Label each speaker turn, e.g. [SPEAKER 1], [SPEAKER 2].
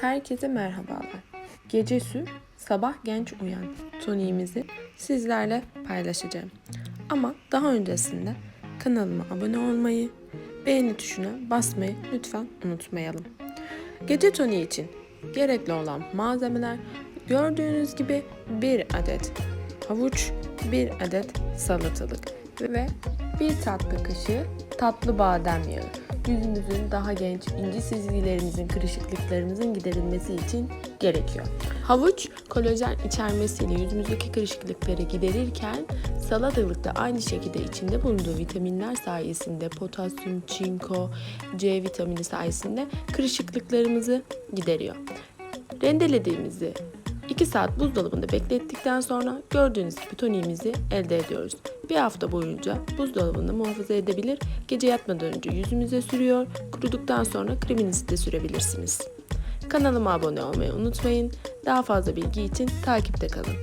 [SPEAKER 1] Herkese merhabalar. Gece sür, sabah genç uyan toniğimizi sizlerle paylaşacağım. Ama daha öncesinde kanalıma abone olmayı, beğeni tuşuna basmayı lütfen unutmayalım. Gece toniği için gerekli olan malzemeler gördüğünüz gibi bir adet havuç, bir adet salatalık ve bir tatlı kaşığı tatlı badem yağı. Yüzümüzün daha genç, ince çizgilerimizin, kırışıklıklarımızın giderilmesi için gerekiyor. Havuç kolajen içermesiyle yüzümüzdeki kırışıklıkları giderirken salatalık da aynı şekilde içinde bulunduğu vitaminler sayesinde potasyum, çinko, C vitamini sayesinde kırışıklıklarımızı gideriyor. Rendelediğimizi 2 saat buzdolabında beklettikten sonra gördüğünüz gibi elde ediyoruz. Bir hafta boyunca buzdolabında muhafaza edebilir, gece yatmadan önce yüzümüze sürüyor, kuruduktan sonra kreminizi de sürebilirsiniz. Kanalıma abone olmayı unutmayın. Daha fazla bilgi için takipte kalın.